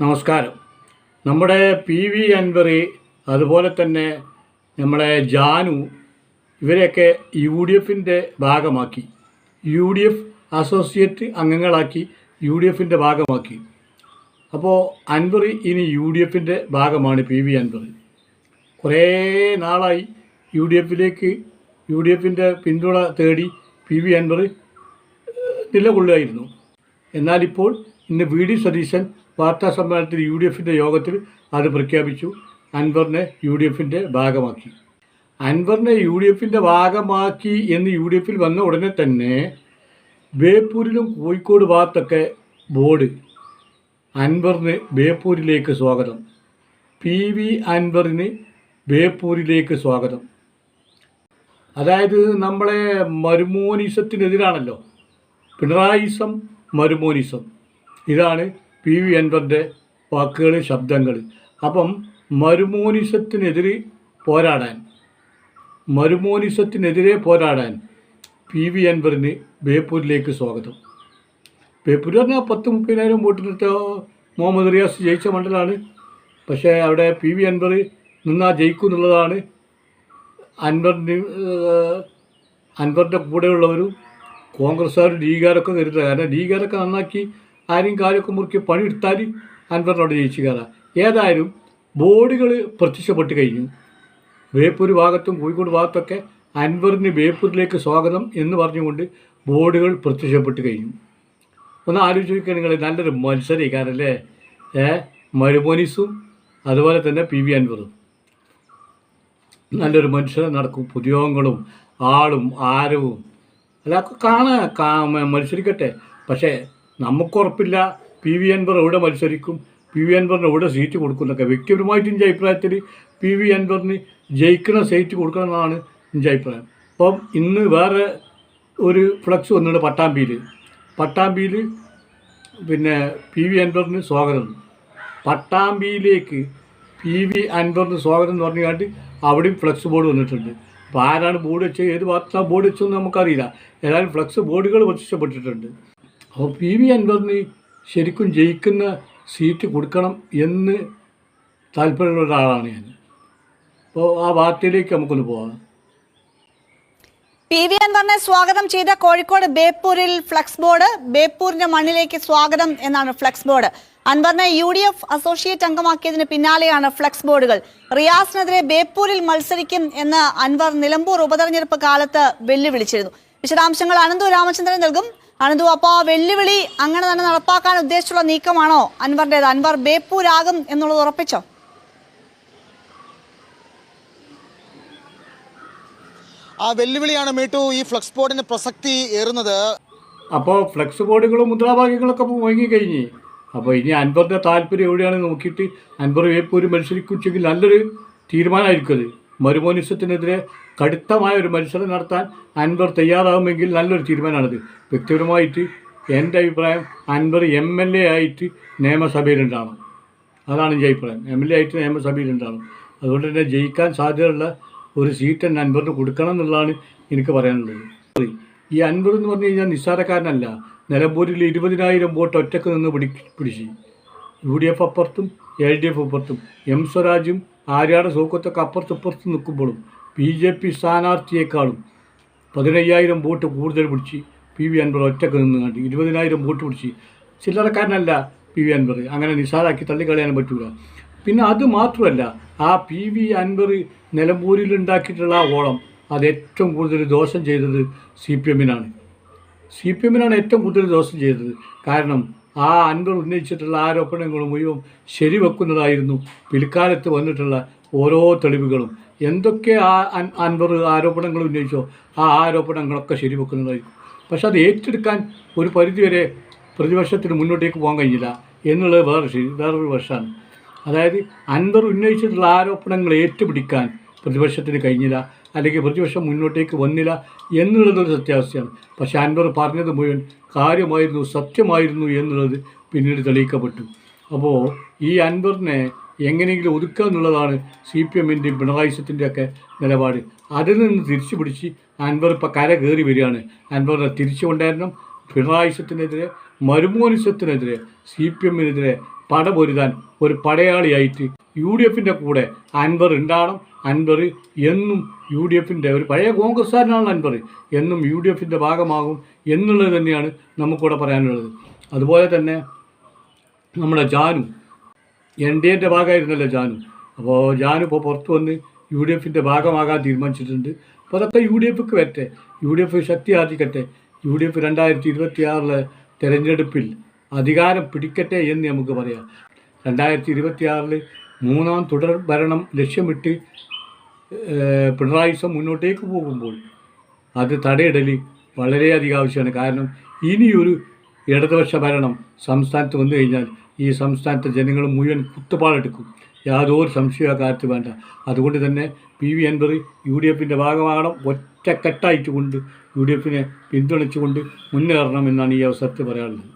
നമസ്കാരം. നമ്മുടെ P V അൻവറി അതുപോലെ തന്നെ നമ്മളെ ജാനു ഇവരെയൊക്കെ യു ഡി എഫിന്റെ ഭാഗമാക്കി. യു ഡി എഫ് അസോസിയേറ്റ് അംഗങ്ങളാക്കി യു ഡി എഫിന്റെ ഭാഗമാക്കി. അപ്പോൾ അൻവറി ഇനി യു ഡി എഫിന്റെ ഭാഗമാണ് പി വി അൻവറി കുറേ നാളായി യു ഡി എഫിലേക്ക് യു ഡി എഫിന്റെ പിന്തുണ തേടി പി വി അൻവറി നിലകൊള്ളുകയായിരുന്നു. എന്നാലിപ്പോൾ ഇന്ന് വി ഡി സതീശൻ വാർത്താ സമ്മേളനത്തിൽ യു ഡി എഫിന്റെ യോഗത്തിൽ അത് പ്രഖ്യാപിച്ചു. അൻവറിനെ യു ഡി എഫിന്റെ ഭാഗമാക്കി. അൻവറിനെ യു ഡി എഫിന്റെ ഭാഗമാക്കി എന്ന് യു ഡി എഫിൽ വന്ന ഉടനെ തന്നെ ബേപ്പൂരിലും കോഴിക്കോട് ഭാഗത്തൊക്കെ ബോർഡ് അൻവറിന് ബേപ്പൂരിലേക്ക് സ്വാഗതം. പി വി അൻവറിന് ബേപ്പൂരിലേക്ക് സ്വാഗതം. അതായത് നമ്മളെ മരുമോനിസത്തിനെതിരാണല്ലോ. പിണറായിസം മരുമോനിസം. ഇതാണ് പി വി അൻവറിന്റെ വാക്കുകൾ ശബ്ദങ്ങൾ അപ്പം മരുമോനിസത്തിനെതിരെ പോരാടാൻ മരുമോനിസത്തിനെതിരെ പോരാടാൻ പി വി അൻവറിന് ബേപ്പൂരിലേക്ക് സ്വാഗതം. ബേപ്പൂർ പറഞ്ഞാൽ പത്ത് മുപ്പതിനായിരം വോട്ടിനിട്ട് മുഹമ്മദ് റിയാസ് ജയിച്ച മണ്ഡലമാണ്. പക്ഷേ അവിടെ പി വി അൻവർ നിന്നാ ജയിക്കും എന്നുള്ളതാണ് അൻവറിന് അൻവറിന്റെ കൂടെയുള്ളവരും കോൺഗ്രസ്സുകാരും ലീഗുകാരൊക്കെ കരുതുക കാരണം ലീഗുകാരൊക്കെ നന്നാക്കി ആരെയും കാലൊക്കെ മുറുക്കി പണിയെടുത്താൽ അൻവറിനോട് ജയിച്ചു കയറാം ഏതായാലും ബോർഡുകൾ പ്രത്യക്ഷപ്പെട്ട് കഴിഞ്ഞു. ബേപ്പൂർ ഭാഗത്തും കോഴിക്കോട് ഭാഗത്തൊക്കെ അൻവറിന് ബേപ്പൂരിലേക്ക് സ്വാഗതം എന്ന് പറഞ്ഞുകൊണ്ട് ബോഡികൾ പ്രത്യക്ഷപ്പെട്ട് കഴിഞ്ഞു. ഒന്ന് ആലോചിച്ച് നോക്കിയാൽ നിങ്ങൾ നല്ലൊരു മത്സരിക്കാരല്ലേ ഏ മരുമോനിസും അതുപോലെ തന്നെ പി വി അൻവറും. നല്ലൊരു മനുഷ്യനെ നടക്കും. പുതിയോഗങ്ങളും ആളും ആരവും. അല്ല കാണാ മത്സരിക്കട്ടെ. പക്ഷേ നമുക്കുറപ്പില്ല. പി വി അൻവർ എവിടെ മത്സരിക്കും? പി വി അൻവറിന് എവിടെ സീറ്റ് കൊടുക്കും എന്നൊക്കെ വ്യക്തിപരമായിട്ട് എന്റെ അഭിപ്രായത്തിൽ പി വി അൻവറിന് ജയിക്കുന്ന സീറ്റ് കൊടുക്കണം എന്നാണ് എന്റെ അഭിപ്രായം. അപ്പം ഇന്ന് വേറെ ഒരു ഫ്ലക്സ് വന്നിട്ടുണ്ട് പട്ടാമ്പിയിൽ. പട്ടാമ്പിയിൽ പിന്നെ പി വി അൻവറിന് സ്വാഗതം. പട്ടാമ്പിയിലേക്ക് പി വി അൻവറിന് സ്വാഗതം എന്ന് പറഞ്ഞുകൊണ്ട് അവിടെയും ഫ്ലക്സ് ബോർഡ് വന്നിട്ടുണ്ട്. അപ്പോൾ ആരാണ് ബോർഡ് വെച്ചത്? ഏത് ഭാഗത്താണ് ബോർഡ് വെച്ചതെന്ന് നമുക്കറിയില്ല. ഏതായാലും ഫ്ലക്സ് ബോർഡുകൾ പ്രത്യക്ഷപ്പെട്ടിട്ടുണ്ട് അപ്പോൾ പി വി അൻവറിന് ശരിക്കും ജയിക്കുന്ന സീറ്റ് കൊടുക്കണം എന്ന് താല്പര്യമുള്ള ഒരാളാണ് ഞാൻ. അപ്പോൾ ആ വാർത്തയിലേക്ക് നമുക്കൊന്ന് പോകാം പി വി അൻവറിനെ സ്വാഗതം ചെയ്ത കോഴിക്കോട് ബേപ്പൂരിൽ ഫ്ലക്സ് ബോർഡ് ബേപ്പൂരിന്റെ മണ്ണിലേക്ക് സ്വാഗതം എന്നാണ് ഫ്ലക്സ് ബോർഡ്. അൻവറിനെ യു ഡി എഫ് അസോസിയേറ്റ് അംഗമാക്കിയതിന് പിന്നാലെയാണ് ഫ്ലക്സ് ബോർഡുകൾ. റിയാസിനെതിരെ ബേപ്പൂരിൽ മത്സരിക്കും എന്ന് അൻവർ നിലമ്പൂർ ഉപതെരഞ്ഞെടുപ്പ് കാലത്ത് വെല്ലുവിളിച്ചിരുന്നു. വിശദാംശങ്ങൾ അനന്തു രാമചന്ദ്രൻ നൽകും. അനന്തു അപ്പോൾ ആ വെല്ലുവിളി അങ്ങനെ തന്നെ നടപ്പാക്കാൻ ഉദ്ദേശിച്ചുള്ള നീക്കമാണോ? അൻവറിന്റേത് അൻവർ ബേപ്പൂരാകും എന്നുള്ളത് ഉറപ്പിച്ചോ? ആ വെല്ലുവിളിയാണ് മീട്ടു ഈ ഫ്ലക്സ് ബോർഡിന് പ്രസക്തി ഏറുന്നത്. അപ്പോൾ ഫ്ലക്സ് ബോർഡുകളും മുദ്രാവാക്യങ്ങളൊക്കെ ഇപ്പോൾ വാങ്ങിക്കഴിഞ്ഞ് അപ്പോൾ ഇനി അൻപറിന്റെ താല്പര്യം എവിടെയാണെന്ന് നോക്കിയിട്ട് അൻവർ വേപ്പൂര് മത്സരിക്കുച്ചെങ്കിൽ നല്ലൊരു തീരുമാനമായിരിക്കും അത്. മരുമോനിസത്തിനെതിരെ കടുത്തമായ ഒരു മത്സരം നടത്താൻ അൻവർ തയ്യാറാകുമെങ്കിൽ നല്ലൊരു തീരുമാനമാണിത്. വ്യക്തിപരമായിട്ട് എന്റെ അഭിപ്രായം അൻവർ എം എൽ എ ആയിട്ട് നിയമസഭയിലുണ്ടാവണം. അതാണ് എന്റെ അഭിപ്രായം. എം എൽ എ ആയിട്ട് നിയമസഭയിലുണ്ടാവണം. അതുകൊണ്ട് തന്നെ ജയിക്കാൻ സാധ്യതയുള്ള ഒരു സീറ്റ് തന്നെ അൻവറിന് കൊടുക്കണം എന്നുള്ളതാണ് എനിക്ക് പറയാനുള്ളത്. ഈ അൻവർ എന്ന് പറഞ്ഞു കഴിഞ്ഞാൽ നിസ്സാരക്കാരനല്ല. നിലമ്പൂരിൽ ഇരുപതിനായിരം വോട്ട് ഒറ്റയ്ക്ക് നിന്ന് പിടി പിടിച്ച്. യു ഡി എഫ് അപ്പുറത്തും എൽ ഡി എഫ് അപ്പുറത്തും എം സ്വരാജും ആര്യാട് സൗഖ്യത്തൊക്കെ അപ്പുറത്തും ഇപ്പുറത്തും നിൽക്കുമ്പോഴും ബി ജെ പി സ്ഥാനാർത്ഥിയേക്കാളും പതിനയ്യായിരം വോട്ട് കൂടുതൽ പിടിച്ച് പി വി അൻവർ ഒറ്റയ്ക്ക് നിന്ന് കണ്ട് ഇരുപതിനായിരം വോട്ട് പിടിച്ച് ചില്ലറക്കാരനല്ല പി വി അൻവർ. അങ്ങനെ നിസാരാക്കി തള്ളിക്കളയാൻ പറ്റൂല. പിന്നെ അത് മാത്രമല്ല ആ പി വി അൻവർ നിലമ്പൂരിൽ ഉണ്ടാക്കിയിട്ടുള്ള ആ ഓളം അത് ഏറ്റവും കൂടുതൽ ദോഷം ചെയ്തത് സി പി എമ്മിനാണ്. സി പി എമ്മിനാണ് ഏറ്റവും കൂടുതൽ ദോഷം ചെയ്തത്. കാരണം ആ അൻവർ ഉന്നയിച്ചിട്ടുള്ള ആരോപണങ്ങൾ മുഴുവൻ ശരിവെക്കുന്നതായിരുന്നു പിൽക്കാലത്ത് വന്നിട്ടുള്ള ഓരോ തെളിവുകളും. എന്തൊക്കെ ആ അൻപർ ആരോപണങ്ങൾ ഉന്നയിച്ചോ ആ ആരോപണങ്ങളൊക്കെ ശരിവെക്കുന്നതായിരിക്കും. പക്ഷെ അത് ഏറ്റെടുക്കാൻ ഒരു പരിധിവരെ പ്രതിപക്ഷത്തിന് മുന്നോട്ടേക്ക് പോകാൻ കഴിഞ്ഞില്ല എന്നുള്ളത് വേറെ ശരി വേറൊരു വശമാണ്. അതായത് അൻവർ ഉന്നയിച്ചിട്ടുള്ള ആരോപണങ്ങൾ ഏറ്റുപിടിക്കാൻ പ്രതിപക്ഷത്തിന് കഴിഞ്ഞില്ല. അല്ലെങ്കിൽ പ്രതിപക്ഷം മുന്നോട്ടേക്ക് വന്നില്ല എന്നുള്ളതൊരു സത്യാവസ്ഥയാണ്. പക്ഷേ അൻവർ പറഞ്ഞത് മുഴുവൻ കാര്യമായിരുന്നു സത്യമായിരുന്നു എന്നുള്ളത് പിന്നീട് തെളിയിക്കപ്പെട്ടു. അപ്പോൾ ഈ അൻവറിനെ എങ്ങനെയെങ്കിലും ഒതുക്കുക എന്നുള്ളതാണ് സി പി എമ്മിന്റെയും പിണറായി ഒക്കെ നിലപാട്. അതിൽ നിന്ന് തിരിച്ചു പിടിച്ച് അൻവർ ഇപ്പോൾ കര കയറി വരികയാണ്. അൻവറിനെ തിരിച്ചു കൊണ്ടുവരണം പിണറായിസത്തിനെതിരെ മരുമോനിസത്തിനെതിരെ സി പി എമ്മിനെതിരെ പടപൊരുതാൻ ഒരു പടയാളിയായിട്ട് യു ഡി എഫിന്റെ കൂടെ അൻവർ ഉണ്ടാകണം അൻവർ എന്നും യു ഡി എഫിന്റെ ഒരു പഴയ കോൺഗ്രസ്സുകാരനാണ് അൻവർ. എന്നും യു ഡി എഫിന്റെ ഭാഗമാകും എന്നുള്ളത് തന്നെയാണ് നമുക്കിവിടെ പറയാനുള്ളത്. അതുപോലെ തന്നെ നമ്മുടെ ജാനു എൻ ഡി എന്റെ ഭാഗമായിരുന്നല്ലോ ജാനു. അപ്പോൾ ജാനു ഇപ്പോൾ പുറത്ത് വന്ന് യു ഡി എഫിന്റെ ഭാഗമാകാൻ തീരുമാനിച്ചിട്ടുണ്ട്. അപ്പോൾ അതൊക്കെ യു ഡി എഫിക്ക് വരട്ടെ. യു ഡി എഫ് ശക്തി ആർജിക്കട്ടെ യു ഡി എഫ് രണ്ടായിരത്തി ഇരുപത്തി ആറിലെ തെരഞ്ഞെടുപ്പിൽ അധികാരം പിടിക്കട്ടെ എന്ന് നമുക്ക് പറയാം. രണ്ടായിരത്തി ഇരുപത്തി ആറിൽ മൂന്നാം തുടർ ഭരണം ലക്ഷ്യമിട്ട് പിണറായി വിശ്വം മുന്നോട്ടേക്ക് പോകുമ്പോൾ അത് തടയിടൽ വളരെയധികം ആവശ്യമാണ്. കാരണം ഇനിയൊരു ഇടതുപക്ഷ ഭരണം സംസ്ഥാനത്ത് വന്നു കഴിഞ്ഞാൽ ഈ സംസ്ഥാനത്തെ ജനങ്ങൾ മുഴുവൻ കുത്തുപാടെടുക്കും യാതൊരു സംശയ കാര്യത്തിൽ വേണ്ട. അതുകൊണ്ട് തന്നെ P V Anvar U D എഫിന്റെ ഭാഗമാകണം. ഒറ്റക്കെട്ടായിട്ട് കൊണ്ട് യു ഡി എഫിനെ പിന്തുണച്ചുകൊണ്ട് മുന്നേറണം എന്നാണ് ഈ അവസരത്തിൽ പറയാനുള്ളത്.